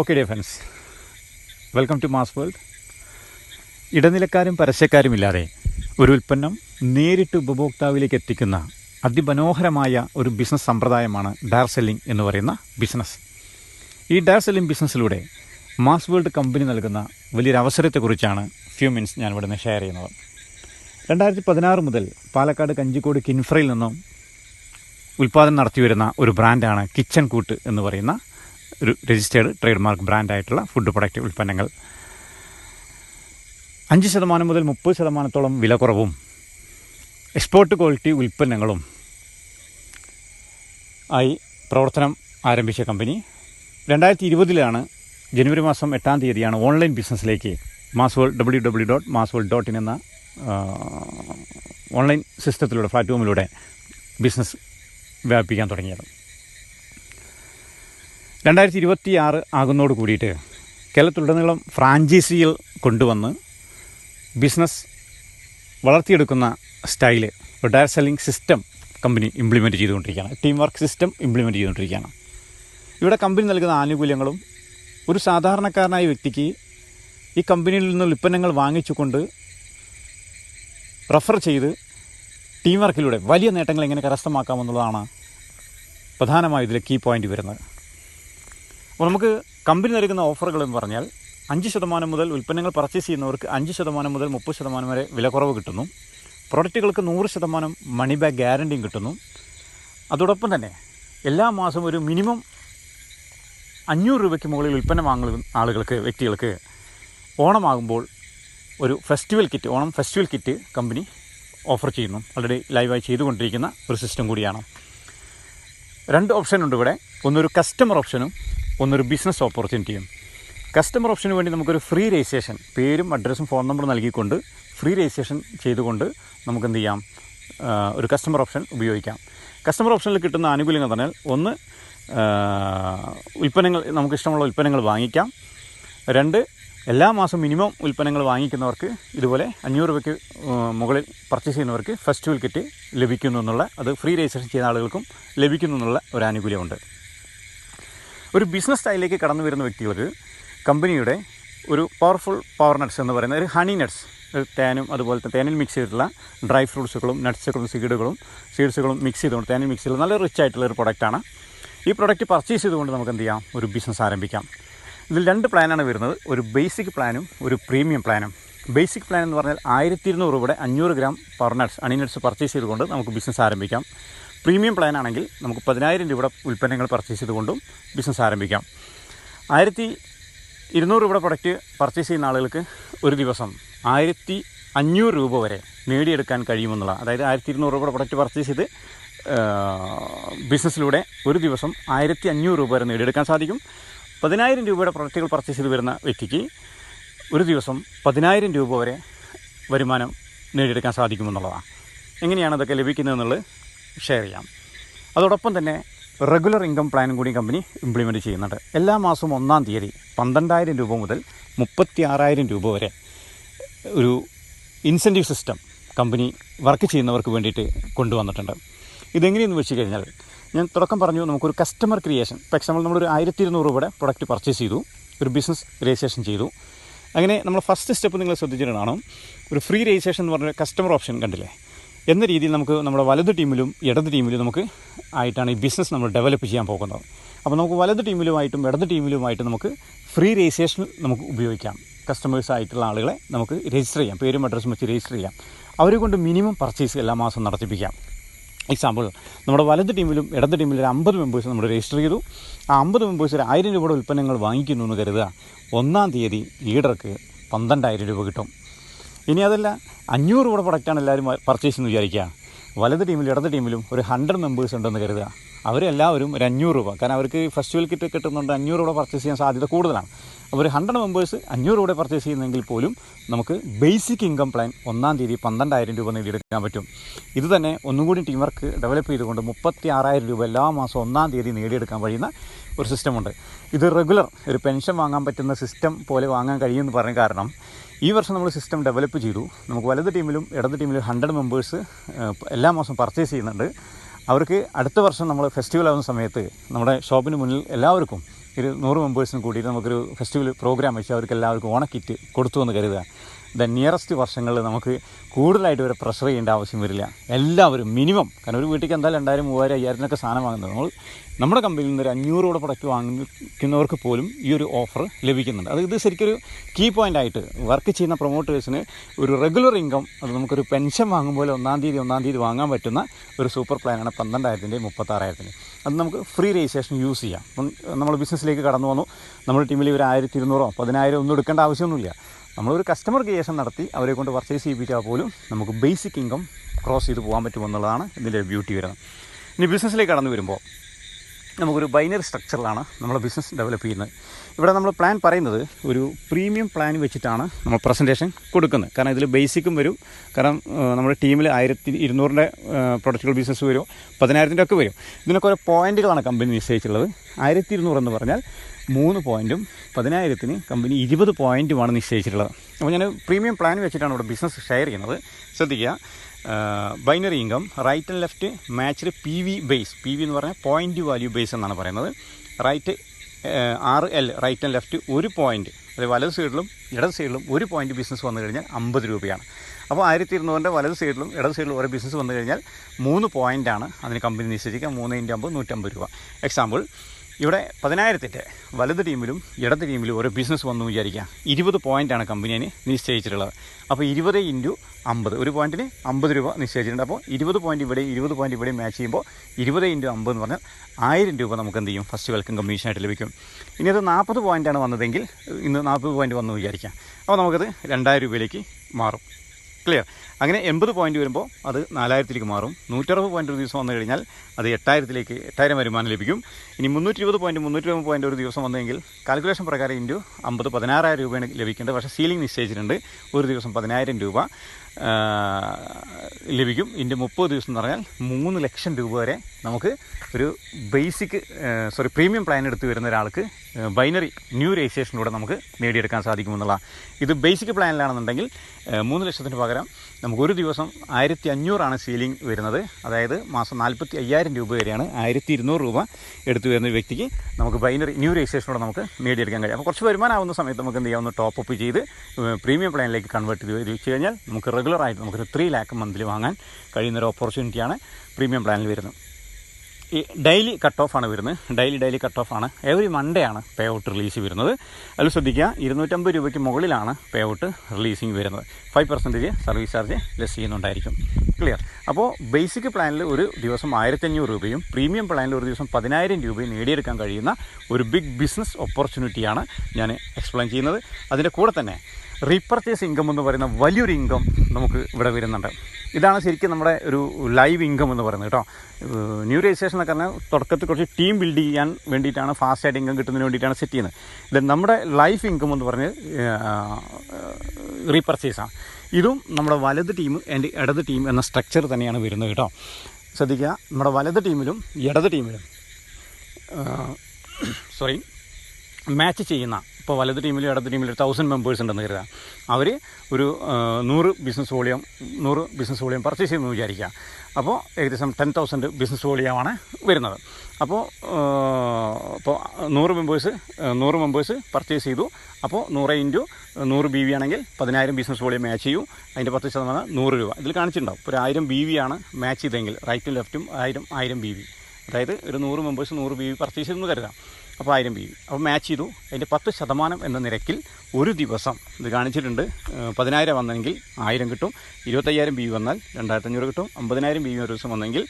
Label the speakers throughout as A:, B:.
A: Okay dear friends welcome to Mass World ഇടനിലക്കാരും പരസ്യക്കാരുമില്ലാതെ ഒരു ഉൽപ്പന്നം നേരിട്ട് ഉപഭോക്താവിലേക്ക് എത്തിക്കുന്ന അതിമനോഹരമായ ഒരു ബിസിനസ് സമ്പ്രദായമാണ് ഡയർ സെല്ലിംഗ് എന്ന് പറയുന്ന ബിസിനസ് ഈ ഡയർ സെല്ലിംഗ് ബിസിനസ്സിലൂടെ മാസ് വേൾഡ് കമ്പനി നൽകുന്ന വലിയൊരു അവസരത്തെക്കുറിച്ചാണ് ഫ്യൂ മിനിറ്റ്സ് ഞാൻ ഇവിടുന്ന് ഷെയർ ചെയ്യുന്നത്. രണ്ടായിരത്തി പതിനാറ് മുതൽ പാലക്കാട് കഞ്ചിക്കോട് കിൻഫ്രയിൽ നിന്നും ഉൽപ്പാദനം നടത്തിവരുന്ന ഒരു ബ്രാൻഡാണ് കിച്ചൺ കൂട്ട് എന്ന് പറയുന്ന ഒരു രജിസ്റ്റേർഡ് ട്രേഡ് മാർക്ക് ബ്രാൻഡായിട്ടുള്ള ഫുഡ് പ്രൊഡക്റ്റ് ഉൽപ്പന്നങ്ങൾ. അഞ്ച് ശതമാനം മുതൽ മുപ്പത് ശതമാനത്തോളം വിലക്കുറവും കുറവും എക്സ്പോർട്ട് ക്വാളിറ്റി ഉൽപ്പന്നങ്ങളും ആയി പ്രവർത്തനം ആരംഭിച്ച കമ്പനി രണ്ടായിരത്തി ഇരുപതിലാണ് ജനുവരി മാസം എട്ടാം തീയതിയാണ് ഓൺലൈൻ ബിസിനസ്സിലേക്ക് mass world W W dot mass world dot in എന്ന ഓൺലൈൻ സിസ്റ്റത്തിലൂടെ പ്ലാറ്റ്ഫോമിലൂടെ ബിസിനസ് വ്യാപിപ്പിക്കാൻ തുടങ്ങിയത്. രണ്ടായിരത്തി ഇരുപത്തി ആറ് ആകുന്നതോട് കൂടിയിട്ട് കേരളത്തിലുടനീളം ഫ്രാഞ്ചൈസികൾ കൊണ്ടുവന്ന് business വളർത്തിയെടുക്കുന്ന style direct selling system company implement ചെയ്തുകൊണ്ടിരിക്കുകയാണ്. ടീം വർക്ക് സിസ്റ്റം ഇംപ്ലിമെന്റ് ചെയ്തുകൊണ്ടിരിക്കുകയാണ്. ഇവിടെ കമ്പനി നൽകുന്ന ആനുകൂല്യങ്ങളും ഒരു സാധാരണക്കാരനായ വ്യക്തിക്ക് ഈ കമ്പനിയിൽ നിന്ന് ഉൽപ്പന്നങ്ങൾ വാങ്ങിച്ചുകൊണ്ട് റെഫർ ചെയ്ത് ടീം വർക്കിലൂടെ വലിയ നേട്ടങ്ങൾ എങ്ങനെ കരസ്ഥമാക്കാമെന്നുള്ളതാണ് പ്രധാനമായും ഇതിലെ കീ പോയിന്റ് വരുന്നത്. അപ്പോൾ നമുക്ക് കമ്പനി നൽകുന്ന ഓഫറുകൾ എന്ന് പറഞ്ഞാൽ അഞ്ച് ശതമാനം മുതൽ ഉൽപ്പന്നങ്ങൾ പർച്ചേസ് ചെയ്യുന്നവർക്ക് അഞ്ച് ശതമാനം മുതൽ മുപ്പത് ശതമാനം വരെ വിലക്കുറവ് കിട്ടുന്നു. പ്രൊഡക്റ്റുകൾക്ക് നൂറ് ശതമാനം മണി ബാക്ക് ഗ്യാരണ്ടിയും കിട്ടുന്നു. അതോടൊപ്പം തന്നെ എല്ലാ മാസവും ഒരു മിനിമം അഞ്ഞൂറ് രൂപയ്ക്ക് മുകളിൽ ഉൽപ്പന്നം വാങ്ങുന്ന ആളുകൾക്ക് വ്യക്തികൾക്ക് ഓണമാകുമ്പോൾ ഒരു festival kit Onam festival kit company offer ചെയ്യുന്നു. ഓൾറെഡി ലൈവായി ചെയ്തുകൊണ്ടിരിക്കുന്ന ഒരു സിസ്റ്റം കൂടിയാണ്. രണ്ട് ഓപ്ഷനുണ്ട് ഇവിടെ. ഒന്നൊരു കസ്റ്റമർ ഓപ്ഷനും ഒന്നൊരു ബിസിനസ് ഓപ്പർച്യൂണിറ്റിയും കസ്റ്റമർ ഓപ്ഷന് വേണ്ടി നമുക്കൊരു ഫ്രീ രജിസ്ട്രേഷൻ പേരും അഡ്രസ്സും ഫോൺ നമ്പറും നൽകിക്കൊണ്ട് ഫ്രീ രജിസ്ട്രേഷൻ ചെയ്തുകൊണ്ട് നമുക്ക് എന്ത് ചെയ്യാം? ഒരു കസ്റ്റമർ ഓപ്ഷൻ ഉപയോഗിക്കാം. കസ്റ്റമർ ഓപ്ഷനിൽ കിട്ടുന്ന ആനുകൂല്യങ്ങൾ പറഞ്ഞാൽ ഒന്ന് ഉൽപ്പന്നങ്ങൾ നമുക്ക് ഇഷ്ടമുള്ള ഉൽപ്പന്നങ്ങൾ വാങ്ങിക്കാം. രണ്ട് എല്ലാ മാസം മിനിമം ഉൽപ്പന്നങ്ങൾ വാങ്ങിക്കുന്നവർക്ക് ഇതുപോലെ അഞ്ഞൂറ് രൂപയ്ക്ക് മുകളിൽ പർച്ചേസ് ചെയ്യുന്നവർക്ക് ഫെസ്റ്റിവൽ കിറ്റ് ലഭിക്കുന്നു എന്നുള്ള അത് ഫ്രീ രജിസ്ട്രേഷൻ ചെയ്യുന്ന ആളുകൾക്കും ലഭിക്കുന്നു എന്നുള്ള ഒരു ആനുകൂല്യമുണ്ട്. ഒരു ബിസിനസ് സ്റ്റൈലിലേക്ക് കടന്നു വരുന്ന വ്യക്തികൾക്ക് കമ്പനിയുടെ ഒരു പവർഫുൾ പവർ നട്ട്സ് എന്ന് പറയുന്ന ഒരു ഹണി നട്ട്സ് തേനും അതുപോലെ തന്നെ തേനിൽ മിക്സ് ചെയ്തിട്ടുള്ള ഡ്രൈ ഫ്രൂട്ട്സുകളും നട്ട്സുകളും സീഡുകളും സീഡ്സുകളും മിക്സ് ചെയ്തുകൊണ്ട് തേനിൽ മിക്സ് ചെയ്ത് നല്ല റിച്ച് ആയിട്ടുള്ള ഒരു പ്രൊഡക്റ്റാണ് ഈ പ്രൊഡക്റ്റ് പർച്ചേസ് ചെയ്തുകൊണ്ട് നമുക്ക് എന്ത് ചെയ്യാം? ഒരു ബിസിനസ് ആരംഭിക്കാം. ഇതിൽ രണ്ട് പ്ലാനാണ് വരുന്നത്. ഒരു ബേസിക് പ്ലാനും ഒരു പ്രീമിയം പ്ലാനും ബേസിക് പ്ലാൻ എന്ന് പറഞ്ഞാൽ ആയിരത്തി ഇരുന്നൂറ് രൂപയുടെ അഞ്ഞൂറ് ഗ്രാം പവർ നട്ട്സ് അണി നട്ട്സ് പർച്ചേസ് ചെയ്തുകൊണ്ട് നമുക്ക് ബിസിനസ് ആരംഭിക്കാം. പ്രീമിയം പ്ലാൻ ആണെങ്കിൽ നമുക്ക് പതിനായിരം രൂപയുടെ ഉൽപ്പന്നങ്ങൾ പർച്ചേസ് ചെയ്തുകൊണ്ടും ബിസിനസ് ആരംഭിക്കാം. ആയിരത്തി ഇരുന്നൂറ് രൂപയുടെ പ്രൊഡക്റ്റ് പർച്ചേസ് ചെയ്യുന്ന ആളുകൾക്ക് ഒരു ദിവസം ആയിരത്തി അഞ്ഞൂറ് രൂപ വരെ നേടിയെടുക്കാൻ കഴിയുമെന്നുള്ള അതായത് ആയിരത്തി ഇരുന്നൂറ് രൂപയുടെ പ്രൊഡക്റ്റ് പർച്ചേസ് ചെയ്ത് ബിസിനസ്സിലൂടെ ഒരു ദിവസം ആയിരത്തി അഞ്ഞൂറ് രൂപ വരെ നേടിയെടുക്കാൻ സാധിക്കും. പതിനായിരം രൂപയുടെ പ്രൊഡക്റ്റുകൾ പർച്ചേസ് ചെയ്ത് വരുന്ന വ്യക്തിക്ക് ഒരു ദിവസം പതിനായിരം രൂപ വരെ വരുമാനം നേടിയെടുക്കാൻ സാധിക്കുമെന്നുള്ളതാണ്. എങ്ങനെയാണ് അതൊക്കെ ലഭിക്കുന്നതെന്നുള്ളത് ഷെയർ ചെയ്യാം. അതോടൊപ്പം തന്നെ റെഗുലർ ഇൻകം പ്ലാനും കൂടി കമ്പനി ഇംപ്ലിമെന്റ് ചെയ്യുന്നുണ്ട്. എല്ലാ മാസവും ഒന്നാം തീയതി പന്ത്രണ്ടായിരം രൂപ മുതൽ മുപ്പത്തി ആറായിരം രൂപ വരെ ഒരു ഇൻസെന്റീവ് സിസ്റ്റം കമ്പനി വർക്ക് ചെയ്യുന്നവർക്ക് വേണ്ടിയിട്ട് കൊണ്ടുവന്നിട്ടുണ്ട്. ഇതെങ്ങനെയെന്ന് വെച്ച് കഴിഞ്ഞാൽ ഞാൻ തുടക്കം പറഞ്ഞു നമുക്കൊരു കസ്റ്റമർ ക്രിയേഷൻ ഇപ്പോൾ എക്സാമ്പിൾ നമ്മളൊരു ആയിരത്തി ഇരുന്നൂറ് രൂപയുടെ പ്രൊഡക്റ്റ് പർച്ചേസ് ചെയ്തു ഒരു ബിസിനസ് രജിസ്ട്രേഷൻ ചെയ്തു. അങ്ങനെ നമ്മൾ ഫസ്റ്റ് സ്റ്റെപ്പ് നിങ്ങൾ ശ്രദ്ധിച്ചിട്ടുണ്ടാണ് ഒരു ഫ്രീ രജിസ്ട്രേഷൻ എന്ന് പറഞ്ഞ കസ്റ്റമർ ഓപ്ഷൻ കണ്ടില്ലേ? എന്ന രീതിയിൽ നമുക്ക് നമ്മുടെ വലത് ടീമിലും ഇടത് ടീമിലും നമുക്ക് ആയിട്ടാണ് ഈ ബിസിനസ് നമ്മൾ ഡെവലപ്പ് ചെയ്യാൻ പോകുന്നത്. അപ്പോൾ നമുക്ക് വലത് ടീമിലുമായിട്ടും ഇടത് ടീമിലുമായിട്ടും നമുക്ക് ഫ്രീ രജിസ്ട്രേഷൻ നമുക്ക് ഉപയോഗിക്കാം. കസ്റ്റമേഴ്സ് ആയിട്ടുള്ള ആളുകളെ നമുക്ക് രജിസ്റ്റർ ചെയ്യാം. പേരും അഡ്രസ്സും വെച്ച് രജിസ്റ്റർ ചെയ്യാം. അവരെ കൊണ്ട് മിനിമം പർച്ചേസ് എല്ലാ മാസവും നടത്തിപ്പിക്കാം. എക്സാമ്പിൾ നമ്മുടെ വലത് ടീമിലും ഇടത് ടീമിലും ഒരു അമ്പത് മെമ്പേഴ്സ് നമ്മൾ രജിസ്റ്റർ ചെയ്തു. ആ അമ്പത് മെമ്പേഴ്സ് ഒരു ആയിരം രൂപയുടെ ഉൽപ്പന്നങ്ങൾ വാങ്ങിക്കുന്നു എന്ന് കരുതുക. ഒന്നാം തീയതി ലീഡർക്ക് പന്ത്രണ്ടായിരം രൂപ കിട്ടും. ഇനി അതല്ല അഞ്ഞൂറ് രൂപയുടെ പ്രൊഡക്റ്റാണ് എല്ലാവരും പർച്ചേസ് എന്ന് വിചാരിക്കുക. വലത് ടീമിലും ഇടത് ടീമിലും ഒരു ഹൺഡ്രഡ് മെമ്പേഴ്സ് ഉണ്ടെന്ന് കരുതുക. അവരെല്ലാവരും ഒരു അഞ്ഞൂറ് രൂപ. കാരണം അവർക്ക് ഫെസ്റ്റിവൽ കിറ്റ് കിട്ടുന്നുണ്ട് അഞ്ഞൂറ് രൂപ പർച്ചേസ് ചെയ്യാൻ സാധ്യത കൂടുതലാണ്. ഒരു ഹൺഡ്രഡ് മെമ്പേഴ്സ് അഞ്ഞൂറ് രൂപ പർച്ചേസ് ചെയ്യുന്നെങ്കിൽ പോലും നമുക്ക് ബേസിക് ഇൻകം പ്ലാൻ ഒന്നാം തീയതി പന്ത്രണ്ടായിരം രൂപ നേടിയെടുക്കാൻ പറ്റും. ഇത് തന്നെ ഒന്നുകൂടി ടീം വർക്ക് ഡെവലപ്പ് ചെയ്തുകൊണ്ട് മുപ്പത്തി ആറായിരം രൂപ എല്ലാ മാസം ഒന്നാം തീയതി നേടിയെടുക്കാൻ കഴിയുന്ന ഒരു സിസ്റ്റമുണ്ട് ഇത് റെഗുലർ ഒരു പെൻഷൻ വാങ്ങാൻ പറ്റുന്ന സിസ്റ്റം പോലെ വാങ്ങാൻ കഴിയുമെന്ന് പറഞ്ഞ കാരണം ഈ വർഷം നമ്മൾ സിസ്റ്റം ഡെവലപ്പ് ചെയ്തു. നമുക്ക് വലത് ടീമിലും ഇടത് ടീമിലും ഹൺഡ്രഡ് മെമ്പേഴ്സ് എല്ലാ മാസം പർച്ചേസ് ചെയ്യുന്നുണ്ട്. അവർക്ക് അടുത്ത വർഷം നമ്മൾ ഫെസ്റ്റിവൽ ആവുന്ന സമയത്ത് നമ്മുടെ ഷോപ്പിന് മുന്നിൽ എല്ലാവർക്കും ഒരു നൂറ് മെമ്പേഴ്സിനും കൂടിയിട്ട് നമുക്കൊരു ഫെസ്റ്റിവൽ പ്രോഗ്രാം വെച്ച് അവർക്ക് എല്ലാവർക്കും ഓണക്കിറ്റ് കൊടുത്തു എന്ന് കരുതുക. ദ നിയറസ്റ്റ് വർഷങ്ങളിൽ നമുക്ക് കൂടുതലായിട്ട് ഒരു പ്രഷർ ചെയ്യേണ്ട ആവശ്യം വരില്ല. എല്ലാവരും മിനിമം കാരണം ഒരു വീട്ടിലേക്ക് എന്തായാലും രണ്ടായിരം മൂവായിരം ഒക്കെ സാധനം വാങ്ങുന്നത്. നമ്മൾ നമ്മുടെ കമ്പനിയിൽ നിന്ന് ഒരു അഞ്ഞൂറോടെ പ്രൊഡക്റ്റ് വാങ്ങിക്കുന്നവർക്ക് പോലും ഈ ഒരു ഓഫർ ലഭിക്കുന്നുണ്ട്. അത് ഇത് ശരിക്കൊരു കീ പോയിന്റ് ആയിട്ട് വർക്ക് ചെയ്യുന്ന പ്രൊമോട്ടേഴ്സിന് ഒരു റെഗുലർ ഇൻകം അത് നമുക്കൊരു പെൻഷൻ വാങ്ങുമ്പോൾ ഒന്നാം തീയതി ഒന്നാം തീയതി വാങ്ങാൻ പറ്റുന്ന ഒരു സൂപ്പർ പ്ലാനാണ് പന്ത്രണ്ടായിരത്തിന്റെ മുപ്പത്താറായിരത്തിന്റെ അത് നമുക്ക് ഫ്രീ രജിസ്ട്രേഷൻ യൂസ് ചെയ്യാം. നമ്മൾ ബിസിനസ്സിലേക്ക് കടന്നു വന്നു. നമ്മുടെ ടീമിൽ ഒരു ആയിരത്തി ഇരുന്നൂറോ പതിനായിരം ഒന്നും എടുക്കേണ്ട ആവശ്യമൊന്നുമില്ല. നമ്മളൊരു കസ്റ്റമർ ക്രിയേഷൻ നടത്തി അവരെ കൊണ്ട് പർച്ചേസ് ചെയ്യിപ്പിച്ചാൽ പോലും നമുക്ക് ബേസിക് ഇൻകം ക്രോസ് ചെയ്ത് പോകാൻ പറ്റുമെന്നുള്ളതാണ് ഇതിന്റെ ബ്യൂട്ടി വരുന്നത്. ഇനി ബിസിനസ്സിലേക്ക് കടന്നു വരുമ്പോൾ നമുക്കൊരു ബൈനറി സ്ട്രക്ചറിലാണ് നമ്മൾ ബിസിനസ് ഡെവലപ്പ് ചെയ്യുന്നത്. ഇവിടെ നമ്മൾ പ്ലാൻ പറയുന്നത് ഒരു പ്രീമിയം പ്ലാൻ വെച്ചിട്ടാണ് നമ്മൾ പ്രസന്റേഷൻ കൊടുക്കുന്നത്. കാരണം ഇതിൽ ബേസിക്കും വരും. കാരണം നമ്മുടെ ടീമിൽ ആയിരത്തി ഇരുന്നൂറിന്റെ പ്രൊഡക്റ്റുകൾ ബിസിനസ് വരും പതിനായിരത്തിന്റെ ഒക്കെ വരും. ഇതിനൊക്കെ ഓരോ പോയിന്റുകളാണ് കമ്പനി നിശ്ചയിച്ചിട്ടുള്ളത്. ആയിരത്തി ഇരുന്നൂറ് എന്ന് പറഞ്ഞാൽ മൂന്ന് പോയിന്റും പതിനായിരത്തിന് കമ്പനി ഇരുപത് പോയിന്റുമാണ് നിശ്ചയിച്ചിട്ടുള്ളത്. അപ്പോൾ ഞാൻ പ്രീമിയം പ്ലാൻ വെച്ചിട്ടാണ് ഇവിടെ ബിസിനസ് ഷെയർ ചെയ്യുന്നത്. ശ്രദ്ധിക്കുക. Binary income right and left matched P V base P V എന്ന് പറഞ്ഞാൽ പോയിന്റ് വാല്യൂ ബേസ് എന്നാണ് പറയുന്നത്. റൈറ്റ് ആറ് എൽ റൈറ്റ് ആൻഡ് ലെഫ്റ്റ് ഒരു പോയിന്റ് അതായത് വലത് സൈഡിലും ഇടത് സൈഡിലും ഒരു പോയിന്റ് ബിസിനസ് വന്നു കഴിഞ്ഞാൽ അമ്പത് രൂപയാണ്. അപ്പോൾ ആയിരത്തി ഇരുന്നൂറിന്റെ വലത് സൈഡിലും ഇടത് സൈഡിലും ഓരോ ബിസിനസ് വന്നു കഴിഞ്ഞാൽ മൂന്ന് പോയിന്റാണ് അതിന് കമ്പനി നിശ്ചയിക്കുക. മൂന്ന് ഇന്റു അമ്പത് നൂറ്റമ്പത് രൂപ. എക്സാമ്പിൾ ഇവിടെ പതിനായിരത്തിന്റെ വലത് ടീമിലും ഇടത് ടീമിലും ഓരോ ബിസിനസ് വന്നു വിചാരിക്കാം ഇരുപത് പോയിന്റാണ് കമ്പനിയെ നിശ്ചയിച്ചിട്ടുള്ളത്. അപ്പോൾ ഇരുപത് ഇന്റു അമ്പത്. ഒരു പോയിന്റിന് അമ്പത് രൂപ നിശ്ചയിച്ചിട്ടുണ്ട്. അപ്പോൾ ഇരുപത് പോയിന്റ് ഇവിടെ ഇരുപത് പോയിന്റ് ഇവിടെ മാച്ച് ചെയ്യുമ്പോൾ ഇരുപത് ഇന്റു അമ്പത് എന്ന് പറഞ്ഞാൽ ആയിരം രൂപ നമുക്ക് എന്ത് ചെയ്യും? ഫസ്റ്റ് വെൽക്കം കമ്മീഷനായിട്ട് ലഭിക്കും. ഇനി അത് നാൽപ്പത് പോയിന്റാണ് വന്നതെങ്കിൽ ഇന്ന് നാൽപ്പത് പോയിന്റ് വന്നു വിചാരിക്കാം അപ്പോൾ നമുക്കത് രണ്ടായിരം രൂപയിലേക്ക് മാറും. ക്ലിയർ അങ്ങനെ എൺപത് പോയിന്റ് വരുമ്പോൾ അത് നാലായിരത്തിലേക്ക് മാറും. നൂറ്ററുപത് പോയിന്റ് ഒരു ദിവസം വന്നു കഴിഞ്ഞാൽ അത് എട്ടായിരത്തിലേക്ക് എട്ടായിരം വരുമാനം ലഭിക്കും. ഇനി മുന്നൂറ്റി ഇരുപത് പോയിന്റ് മുന്നൂറ്റി ഇരുപത് പോയിന്റ് ഒരു ദിവസം വന്നെങ്കിൽ കാൽക്കുലേഷൻ പ്രകാരം ഇന്റു അമ്പത് പതിനാറായിരം രൂപയാണ് ലഭിക്കേണ്ടത്. പക്ഷേ സീലിംഗ് നിശ്ചയിച്ചിട്ടുണ്ട്. ഒരു ദിവസം പതിനായിരം രൂപ ലഭിക്കും. ഇന്റെ മുപ്പത് ദിവസം എന്ന് പറഞ്ഞാൽ മൂന്ന് ലക്ഷം രൂപ വരെ നമുക്ക് ഒരു ബേസിക് സോറി പ്രീമിയം പ്ലാൻ എടുത്ത് വരുന്ന ഒരാൾക്ക് ബൈനറി ന്യൂ രജിസ്ട്രേഷനിലൂടെ നമുക്ക് നേടിയെടുക്കാൻ സാധിക്കുമെന്നുള്ള ഇത് ബേസിക് പ്ലാനിലാണെന്നുണ്ടെങ്കിൽ മൂന്ന് ലക്ഷത്തിന് പകരം നമുക്ക് ഒരു ദിവസം ആയിരത്തി അഞ്ഞൂറാണ് സീലിംഗ് വരുന്നത്. അതായത് മാസം നാൽപ്പത്തി അയ്യായിരം രൂപ വരെയാണ് ആയിരത്തി ഇരുന്നൂറ് രൂപ എടുത്തു വരുന്ന വ്യക്തിക്ക് നമുക്ക് ബൈനറി ന്യൂ രജിസ്ട്രേഷനോടെ നമുക്ക് നേടിയെടുക്കാൻ കഴിയും. അപ്പോൾ കുറച്ച് വരുമാനമാവുന്ന സമയത്ത് നമുക്ക് എന്ത് ചെയ്യാം? ഒന്ന് ടോപ്പ് അപ്പ് ചെയ്ത് പ്രീമിയം പ്ലാനിലേക്ക് കൺവേർട്ട് ചെയ്ത് വെച്ച് കഴിഞ്ഞാൽ നമുക്ക് റെഗുലറായിട്ട് നമുക്കൊരു ത്രീ ലാക്ക് മന്ത്ലി വാങ്ങാൻ കഴിയുന്നൊരു ഓപ്പർച്യൂണിറ്റിയാണ് പ്രീമിയം പ്ലാനിൽ വരുന്നത്. ഈ ഡെയിലി കട്ട് ഓഫ് ആണ് വരുന്നത്. ഡെയിലി ഡെയിലി കട്ട് ഓഫ് ആണ് എവറി മൺഡേ ആണ് പേ ഔട്ട് റിലീസ് വരുന്നത്. അതിൽ ശ്രദ്ധിക്കുക ഇരുന്നൂറ്റമ്പത് രൂപയ്ക്ക് മുകളിലാണ് പേ ഔട്ട് റിലീസിങ് വരുന്നത്. Five percentage service charge less ചെയ്യുന്നുണ്ടായിരിക്കും. Clear അപ്പോൾ ബേസിക് പ്ലാനിൽ ഒരു ദിവസം ആയിരത്തഞ്ഞൂറ് രൂപയും പ്രീമിയം പ്ലാനിൽ ഒരു ദിവസം പതിനായിരം രൂപയും നേടിയെടുക്കാൻ കഴിയുന്ന ഒരു ബിഗ് ബിസിനസ് ഓപ്പർച്യൂണിറ്റിയാണ് ഞാൻ എക്സ്പ്ലെയിൻ ചെയ്യുന്നത്. അതിന്റെ കൂടെ തന്നെ റീപർച്ചേസ് ഇൻകം എന്ന് പറയുന്ന വലിയൊരു ഇൻകം നമുക്ക് ഇവിടെ വരുന്നുണ്ട്. ഇതാണ് ശരിക്കും നമ്മുടെ ഒരു ലൈവ് ഇൻകം എന്ന് പറയുന്നത് കേട്ടോ. ന്യൂ രജിസ്ട്രേഷൻ എന്നൊക്കെ പറഞ്ഞാൽ തുടക്കത്തിൽ കുറച്ച് ടീം ബിൽഡ് ചെയ്യാൻ വേണ്ടിയിട്ടാണ് ഫാസ്റ്റ് ആയിട്ട് ഇൻകം കിട്ടുന്നതിന് വേണ്ടിയിട്ടാണ് സെറ്റ് ചെയ്യുന്നത്. ഇത് നമ്മുടെ ലൈഫ് ഇൻകം എന്ന് പറഞ്ഞ് റീപർച്ചേസാണ് ഇതും നമ്മുടെ വലത് ടീം ആൻഡ് ഇടത് ടീം എന്ന സ്ട്രക്ചർ തന്നെയാണ് വരുന്നത് കേട്ടോ. ശ്രദ്ധിക്കുക നമ്മുടെ വലത് ടീമിലും ഇടത് ടീമിലും സോറി മാച്ച് ചെയ്യുന്ന ഇപ്പോൾ വലത് ടീമിലും ഇടത് ടീമിലും ഒരു തൗസൻഡ് മെമ്പേഴ്സ് ഉണ്ടെന്ന് കരുതാം. അവർ ഒരു നൂറ് ബിസിനസ് വോളിയം നൂറ് ബിസിനസ് വോളിയം പർച്ചേസ് ചെയ്യുമെന്ന് വിചാരിക്കുക. അപ്പോൾ ഏകദേശം ടെൻ തൗസൻഡ് ബിസിനസ് വോളിയമാണ് വരുന്നത്. അപ്പോൾ ഇപ്പോൾ നൂറ് മെമ്പേഴ്സ് നൂറ് മെമ്പേഴ്സ് പർച്ചേസ് ചെയ്തു. അപ്പോൾ നൂറ് ഇന്റു നൂറ് ബി വി ആണെങ്കിൽ പതിനായിരം ബിസിനസ് വോളിയം മാച്ച് ചെയ്യും. അതിന്റെ പത്ത് ശതമാനം നൂറ് രൂപ. ഇതിൽ കാണിച്ചിട്ടുണ്ടാവും. ഒരു ആയിരം ബി വി ആണ് മാച്ച് ചെയ്തെങ്കിൽ റൈറ്റും ലെഫ്റ്റും ആയിരം ആയിരം ബി വി അതായത് ഒരു നൂറ് മെമ്പേഴ്സ് നൂറ് ബി വി പർച്ചേസ് ചെയ്തെന്ന് കരുതാം. അപ്പോൾ ആയിരം ബി അപ്പോൾ മാച്ച് ചെയ്തു. അതിന്റെ പത്ത് ശതമാനം എന്ന നിരക്കിൽ ഒരു ദിവസം ഇത് കാണിച്ചിട്ടുണ്ട്. പതിനായിരം വന്നെങ്കിൽ ആയിരം കിട്ടും. ഇരുപത്തയ്യായിരം ബി വന്നാൽ രണ്ടായിരത്തി അഞ്ഞൂറ് കിട്ടും. അമ്പതിനായിരം ബി ഒരു ദിവസം വന്നെങ്കിൽ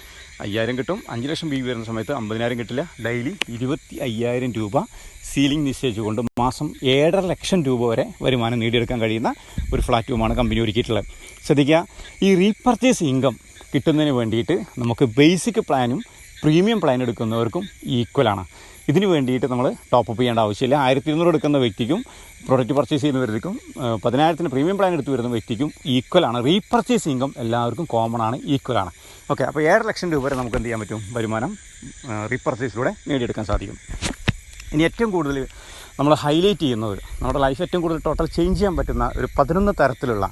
A: അയ്യായിരം കിട്ടും. അഞ്ച് ലക്ഷം ബി വരുന്ന സമയത്ത് അമ്പതിനായിരം കിട്ടില്ല. ഡെയിലി ഇരുപത്തി അയ്യായിരം രൂപ സീലിംഗ് നിശ്ചയിച്ചുകൊണ്ട് മാസം ഏഴര ലക്ഷം രൂപ വരെ വരുമാനം നേടിയെടുക്കാൻ കഴിയുന്ന ഒരു പ്ലാറ്റ്ഫോമാണ് കമ്പനി ഒരുക്കിയിട്ടുള്ളത്. ശ്രദ്ധിക്കുക ഈ റീപർച്ചേസ് ഇൻകം കിട്ടുന്നതിന് വേണ്ടിയിട്ട് നമുക്ക് ബേസിക് പ്ലാനും പ്രീമിയം പ്ലാൻ എടുക്കുന്നവർക്കും ഈക്വലാണ് ഇതിന് വേണ്ടിയിട്ട് നമ്മൾ ടോപ്പ് അപ്പ് ചെയ്യേണ്ട ആവശ്യമില്ല. ആയിരത്തി ഇരുന്നൂറ് എടുക്കുന്ന വ്യക്തിക്കും പ്രൊഡക്റ്റ് പർച്ചേസ് ചെയ്യുന്നവർക്കും പതിനായിരത്തിന് പ്രീമിയം പ്ലാൻ എടുത്ത് വരുന്ന വ്യക്തിക്കും ഈക്വലാണ് റീപർച്ചേസ് ഇൻകം എല്ലാവർക്കും കോമൺ ആണ് ഈക്വലാണ് ഓക്കെ അപ്പോൾ ഏഴര ലക്ഷം രൂപ വരെ നമുക്ക് എന്ത് ചെയ്യാൻ പറ്റും? വരുമാനം റീപർച്ചേസിലൂടെ നേടിയെടുക്കാൻ സാധിക്കും. ഇനി ഏറ്റവും കൂടുതൽ നമ്മൾ ഹൈലൈറ്റ് ചെയ്യുന്നത് നമ്മുടെ ലൈഫ് ഏറ്റവും കൂടുതൽ ടോട്ടൽ ചേഞ്ച് ചെയ്യാൻ പറ്റുന്ന ഒരു പതിനൊന്ന് തരത്തിലുള്ള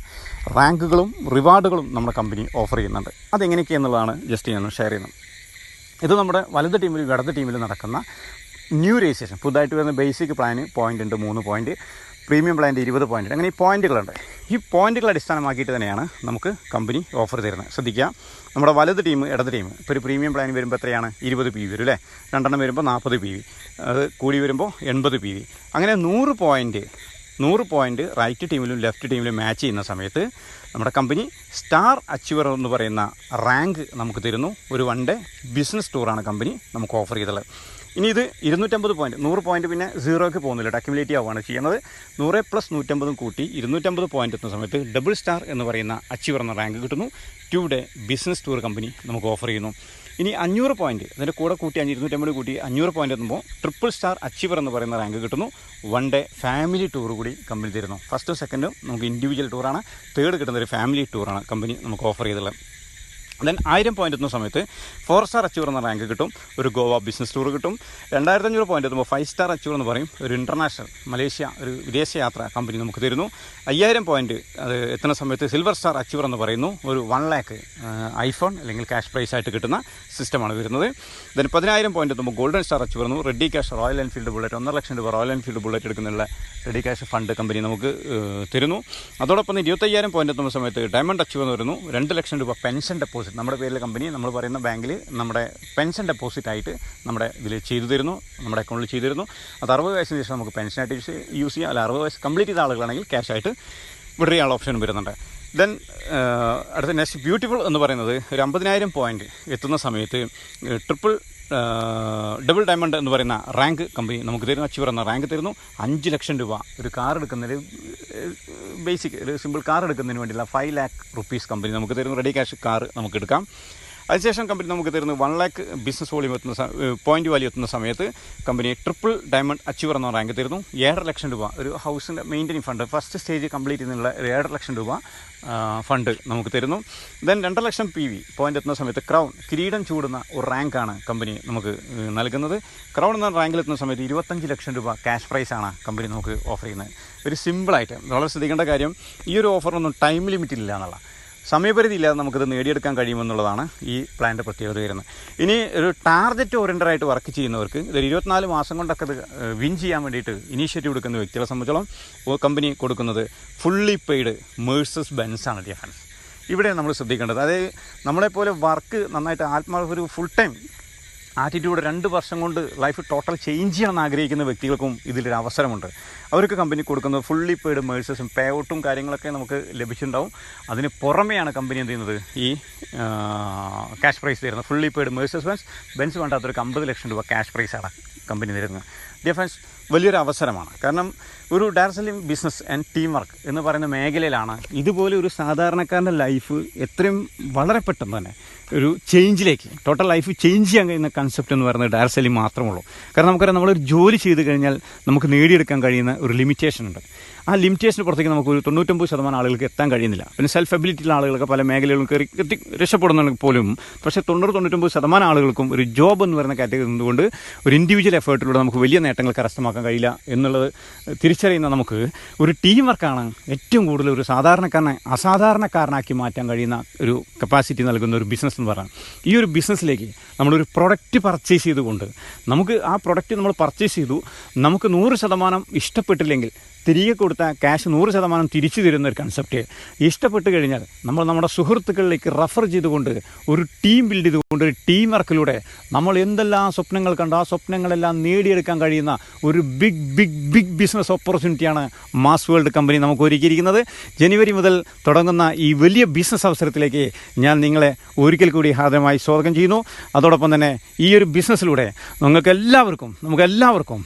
A: റാങ്കുകളും റിവാർഡുകളും നമ്മുടെ കമ്പനി ഓഫർ ചെയ്യുന്നുണ്ട്. അതെങ്ങനെയൊക്കെയെന്നുള്ളതാണ് ജസ്റ്റ് ഞാൻ ഷെയർ ചെയ്യുന്നത്. ഇത് നമ്മുടെ വലത് ടീമിലും ഇടത് ടീമിലും നടക്കുന്ന ന്യൂ രജിസ്ട്രേഷൻ. പുതുതായിട്ട് വരുന്ന ബേസിക് പ്ലാന് പോയിന്റ് ഉണ്ട് മൂന്ന് പോയിന്റ് പ്രീമിയം പ്ലാന്റെ ഇരുപത് പോയിന്റ് അങ്ങനെ ഈ പോയിന്റുകളുണ്ട് ഈ പോയിന്റുകൾ അടിസ്ഥാനമാക്കിയിട്ട് തന്നെയാണ് നമുക്ക് കമ്പനി ഓഫർ തരുന്നത്. ശ്രദ്ധിക്കുക. നമ്മുടെ വലത് ടീം ഇടത് ടീം. ഇപ്പോൾ ഒരു പ്രീമിയം പ്ലാൻ വരുമ്പോൾ എത്രയാണ്? ഇരുപത് പി വി വരും അല്ലേ? രണ്ടെണ്ണം വരുമ്പോൾ നാൽപ്പത് പി വി അത് കൂടി വരുമ്പോൾ എൺപത് പി വി അങ്ങനെ നൂറ് പോയിന്റ് നൂറ് പോയിന്റ് റൈറ്റ് ടീമിലും ലെഫ്റ്റ് ടീമിലും മാച്ച് ചെയ്യുന്ന സമയത്ത് നമ്മുടെ കമ്പനി സ്റ്റാർ അച്ചീവർ എന്ന് പറയുന്ന റാങ്ക് നമുക്ക് തരുന്നു. ഒരു വൺ ഡേ ബിസിനസ് ടൂറാണ് കമ്പനി നമുക്ക് ഓഫർ ചെയ്തുള്ളത്. ഇനി ഇത് ഇരുന്നൂറ്റമ്പത് പോയിന്റ് നൂറ് പോയിന്റ് പിന്നെ സീറോയ്ക്ക് പോകുന്നില്ല. അക്യുമുലേറ്റ് ആവുകയാണ് ചെയ്യുന്നത്. നൂറ് പ്ലസ് നൂറ്റമ്പതും കൂട്ടി ഇരുന്നൂറ്റമ്പത് പോയിന്റ് എത്തുന്ന സമയത്ത് ഡബിൾ സ്റ്റാർ എന്ന് പറയുന്ന അച്ചീവർ എന്ന റാങ്ക് കിട്ടുന്നു. Two day business tour company നമുക്ക് ഓഫർ ചെയ്യുന്നു. ഇനി അഞ്ഞൂറ് പോയിന്റ് അതിന്റെ കൂടെ കൂട്ടി അഞ്ച് ഇരുന്നൂറ്റമ്പത് കൂട്ടി അഞ്ഞൂറ് പോയിന്റ് എത്തുമ്പോൾ ട്രിപ്പിൾ സ്റ്റാർ അച്ചീവർ എന്ന് പറയുന്ന റാങ്ക് കിട്ടുന്നു. വൺ ഡേ ഫാമിലി ടൂർ കൂടി കമ്പനി തരുന്നു. ഫസ്റ്റും സെക്കൻഡും നമുക്ക് ഇൻഡിവിജ്വൽ ടൂറാണ് തേർഡ് കിട്ടുന്ന ഒരു ഫാമിലി ടൂറാണ് കമ്പനി നമുക്ക് ഓഫർ ചെയ്തുള്ളത്. ദെൻ ആയിരം പോയിന്റ് എത്തുന്ന സമയത്ത് ഫോർ സ്റ്റാർ അച്ചീവർ എന്ന റാങ്ക് കിട്ടും ഒരു ഗോവ ബിസിനസ് ടൂർ കിട്ടും. രണ്ടായിരത്തി അഞ്ഞൂറ് പോയിന്റ് എത്തുമ്പോൾ ഫൈവ് സ്റ്റാർ അച്ചീവർ എന്ന് പറയും ഒരു ഇന്റർനാഷണൽ മലേഷ്യ ഒരു വിദേശ യാത്ര കമ്പനി നമുക്ക് തരുന്നു. അയ്യായിരം പോയിന്റ് അത് എത്തുന്ന സമയത്ത് സിൽവർ സ്റ്റാർ അച്ചീവർ എന്ന് പറയുന്നു ഒരു വൺ ലാക്ക് ഐഫോൺ അല്ലെങ്കിൽ ക്യാഷ് പ്രൈസ് ആയിട്ട് കിട്ടുന്ന സിസ്റ്റമാണ് വരുന്നത്. ദെൻ പതിനായിരം പോയിന്റ് എത്തുമ്പോൾ ഗോൾഡൻ സ്റ്റാർ അച്ചീവർ എന്ന് ready cash Royal Enfield Bullet ഒന്നര ലക്ഷം രൂപ റോയൽ എൻഫീൽഡ് ബുള്ളറ്റ് എടുക്കുന്നുള്ള റെഡി ക്യാഷ് ഫണ്ട് കമ്പനി നമുക്ക് തരുന്നു. അതോടൊപ്പം ഇരുപത്തയ്യായിരം പോയിന്റ് എത്തുന്ന സമയത്ത് ഡയമണ്ട് അച്ചീവ് എന്ന് പറയുന്നു രണ്ട് ലക്ഷം രൂപ പെൻഷൻ ഡെപ്പോസിറ്റ് നമ്മുടെ പേരിലെ കമ്പനി നമ്മൾ പറയുന്ന ബാങ്കിൽ നമ്മുടെ പെൻഷൻ ഡെപ്പോസിറ്റ് ആയിട്ട് നമ്മുടെ ഇതിൽ ചെയ്തു തരുന്നു നമ്മുടെ അക്കൗണ്ടിൽ ചെയ്തു തരുന്നു. അത് അറുപത് വയസ്സിന് ശേഷം നമുക്ക് പെൻഷനായിട്ട് യൂസ് ചെയ്യാം. അല്ല അറുപത് വയസ്സ് കംപ്ലീറ്റ് ചെയ്ത ആളുകളാണെങ്കിൽ ക്യാഷ് ആയിട്ട് വിഡ്ര ചെയ്യാനുള്ള ഓപ്ഷൻ വരുന്നുണ്ട് ദെൻ അടുത്ത നെക്സ്റ്റ് ബ്യൂട്ടിഫുൾ എന്ന് പറയുന്നത് ഒരു അമ്പതിനായിരം പോയിന്റ് എത്തുന്ന സമയത്ത് ട്രിപ്പിൾ ഡബിൾ ഡയമണ്ട് എന്ന് പറയുന്ന റാങ്ക് കമ്പനി നമുക്ക് തരുന്നു. അച്ചീവർ എന്ന റാങ്ക് തരുന്നു. അഞ്ച് ലക്ഷം രൂപ ഒരു കാർ എടുക്കുന്നതിന് ബേസിക് ഒരു സിമ്പിൾ കാർ എടുക്കുന്നതിന് വേണ്ടിയുള്ള ഫൈവ് ലാക്ക് റുപ്പീസ് കമ്പനി നമുക്ക് തരുന്നു. റെഡി ക്യാഷ് കാർ നമുക്ക് എടുക്കാം. അതിനുശേഷം കമ്പനി നമുക്ക് തരുന്നത് വൺ ലാക്ക് ബിസിനസ് വോളിയം എത്തുന്ന പോയിന്റ് വാല്യൂ എത്തുന്ന സമയത്ത് കമ്പനി ട്രിപ്പിൾ ഡയമണ്ട് അച്ചീവർ എന്ന റാങ്ക് തരുന്നു. ഏഴര ലക്ഷം രൂപ. ഒരു ഹൗസിന്റെ maintaining fund first stage complete ചെയ്യുന്നുള്ള ഏഴര ലക്ഷം രൂപ ഫണ്ട് നമുക്ക് തരുന്നു. ദെൻ രണ്ടര ലക്ഷം പി വി പോയിന്റ് എത്തുന്ന സമയത്ത് ക്രൗൺ കിരീടം ചൂടുന്ന ഒരു റാങ്കാണ് കമ്പനി നമുക്ക് നൽകുന്നത്. ക്രൗൺ എന്ന റാങ്കിൽ എത്തുന്ന സമയത്ത് ഇരുപത്തഞ്ച് ലക്ഷം രൂപ ക്യാഷ് പ്രൈസാണ് കമ്പനി നമുക്ക് ഓഫർ ചെയ്യുന്നത്. ഒരു സിമ്പിളായിട്ട് വളരെ ശ്രദ്ധിക്കേണ്ട കാര്യം ഈ ഒരു ഓഫറിനൊന്നും ടൈം ലിമിറ്റ് ഇല്ല എന്നുള്ള സമയപരിധി ഇല്ലാതെ നമുക്കിത് നേടിയെടുക്കാൻ കഴിയുമെന്നുള്ളതാണ് ഈ പ്ലാന്റെ പ്രത്യേകത വരുന്നത്. ഇനി ഒരു ടാർഗറ്റ് ഓറിയന്റഡ് ആയിട്ട് വർക്ക് ചെയ്യുന്നവർക്ക് ഇതൊരു ഇരുപത്തിനാല് മാസം കൊണ്ടൊക്കെ ഇത് വിൻ ചെയ്യാൻ വേണ്ടിയിട്ട് ഇനീഷ്യേറ്റീവ് എടുക്കുന്ന വ്യക്തികളെ സംബന്ധിച്ചോളം കമ്പനി കൊടുക്കുന്നത് ഫുള്ളി പെയ്ഡ് മേഴ്സസ് ആണ് ഡിഫൻസ് ഇവിടെ നമ്മൾ ശ്രദ്ധിക്കേണ്ടത്. അതായത് നമ്മളെപ്പോലെ വർക്ക് നന്നായിട്ട് ആത്മാവ് ഒരു ഫുൾ ടൈം ആറ്റിറ്റ്യൂഡ് രണ്ട് വർഷം കൊണ്ട് ലൈഫ് ടോട്ടൽ ചേഞ്ച് ചെയ്യണമെന്ന് ആഗ്രഹിക്കുന്ന വ്യക്തികൾക്കും ഇതിലൊരു അവസരമുണ്ട്. അവർക്ക് കമ്പനി കൊടുക്കുന്നത് ഫുള്ളി പെയ്ഡ് മേഴ്സസും പേ ഔട്ടും കാര്യങ്ങളൊക്കെ നമുക്ക് ലഭിച്ചിട്ടുണ്ടാവും. അതിന് പുറമെയാണ് കമ്പനി എന്ത് ചെയ്യുന്നത്? ഈ ക്യാഷ് പ്രൈസ് തരുന്നത് fully paid Mercedes Benz Benz വേണ്ടാത്തൊരു അമ്പത് ലക്ഷം രൂപ ക്യാഷ് പ്രൈസാണ് കമ്പനി തരുന്നത് ഡിഫൻസ് വലിയൊരു അവസരമാണ്. കാരണം ഒരു direct business and team work എന്ന് പറയുന്ന മേഖലയിലാണ് ഇതുപോലെ ഒരു സാധാരണക്കാരന്റെ ലൈഫ് എത്രയും വളരെ പെട്ടെന്ന് തന്നെ ഒരു ചേഞ്ചിലേക്ക് ടോട്ടൽ ലൈഫ് ചേഞ്ച് ചെയ്യാൻ കഴിയുന്ന കൺസെപ്റ്റ് എന്ന് പറയുന്നത് ഡയറക്റ്റ് മാത്രമുള്ളൂ കാരണം നമുക്കറിയാം നമ്മളൊരു ജോലി ചെയ്ത് കഴിഞ്ഞാൽ നമുക്ക് നേടിയെടുക്കാൻ കഴിയുന്ന ഒരു ലിമിറ്റേഷൻ ഉണ്ട്. ആ ലിമിറ്റേഷന് പുറത്തേക്ക് നമുക്ക് ഒരു തൊണ്ണൂറ്റൊമ്പത് ശതമാനം ആളുകൾക്ക് എത്താൻ കഴിയുന്നില്ല. പിന്നെ സെൽഫ് എബിലിറ്റിയുള്ള ആളുകളൊക്കെ പല മേഖലകളും കയറി എത്തി രക്ഷപ്പെടുന്ന പോലും പക്ഷേ തൊണ്ണൂറ് തൊണ്ണൂറ്റൊമ്പത് ശതമാനം ആളുകൾക്കും ഒരു ജോബ് എന്ന് പറയുന്ന കാറ്റഗറി നിന്നുകൊണ്ട് ഒരു ഇൻഡിവിജ്വൽ എഫേർട്ടിലൂടെ നമുക്ക് വലിയ നേട്ടങ്ങൾ കരസ്ഥമാക്കാൻ കഴിയില്ല എന്നുള്ളത് തിരിച്ചറിയുന്ന നമുക്ക് ഒരു ടീം വർക്കാണ് ഏറ്റവും കൂടുതൽ ഒരു സാധാരണക്കാരനെ അസാധാരണക്കാരനാക്കി മാറ്റാൻ കഴിയുന്ന ഒരു കപ്പാസിറ്റി നൽകുന്ന ഒരു ബിസിനസ് എന്ന് പറയുന്നത് ഈ ഒരു ബിസിനസ്സിലേക്ക് നമ്മളൊരു പ്രൊഡക്റ്റ് പർച്ചേസ് ചെയ്തുകൊണ്ട് നമുക്ക് ആ പ്രൊഡക്റ്റ് നമ്മൾ പർച്ചേസ് ചെയ്തു നമുക്ക് നൂറ് ശതമാനം ഇഷ്ടപ്പെട്ടില്ലെങ്കിൽ തിരികെ കൊടുത്ത ക്യാഷ് നൂറ് ശതമാനം തിരിച്ചു തരുന്ന ഒരു കൺസെപ്റ്റ് ഇഷ്ടപ്പെട്ട് കഴിഞ്ഞാൽ നമ്മൾ നമ്മുടെ സുഹൃത്തുക്കളിലേക്ക് റെഫർ ചെയ്തുകൊണ്ട് ഒരു ടീം ബിൽഡ് ചെയ്തുകൊണ്ട് ഒരു ടീം വർക്കിലൂടെ നമ്മൾ എന്തെല്ലാം സ്വപ്നങ്ങൾ കണ്ടോ ആ സ്വപ്നങ്ങളെല്ലാം നേടിയെടുക്കാൻ കഴിയുന്ന ഒരു ബിഗ് ബിഗ് ബിഗ് ബിസിനസ് ഓപ്പർച്യൂണിറ്റിയാണ് മാസ് വേൾഡ് കമ്പനി നമുക്ക് ഒരുക്കിയിരിക്കുന്നത്. ജനുവരി മുതൽ തുടങ്ങുന്ന ഈ വലിയ ബിസിനസ് അവസരത്തിലേക്ക് ഞാൻ നിങ്ങളെ ഒരിക്കൽ കൂടി ഹാർദമായി സ്വാഗതം ചെയ്യുന്നു. അതോടൊപ്പം തന്നെ ഈ ഒരു ബിസിനസ്സിലൂടെ നിങ്ങൾക്ക് എല്ലാവർക്കും നമുക്ക് എല്ലാവർക്കും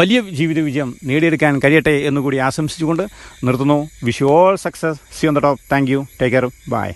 A: വലിയ ജീവിത വിജയം നേടിയെടുക്കാൻ കഴിയട്ടെ എന്നുകൂടി ആശംസിച്ചുകൊണ്ട് നിർത്തുന്നു. Wish all success see on the top thank you take care bye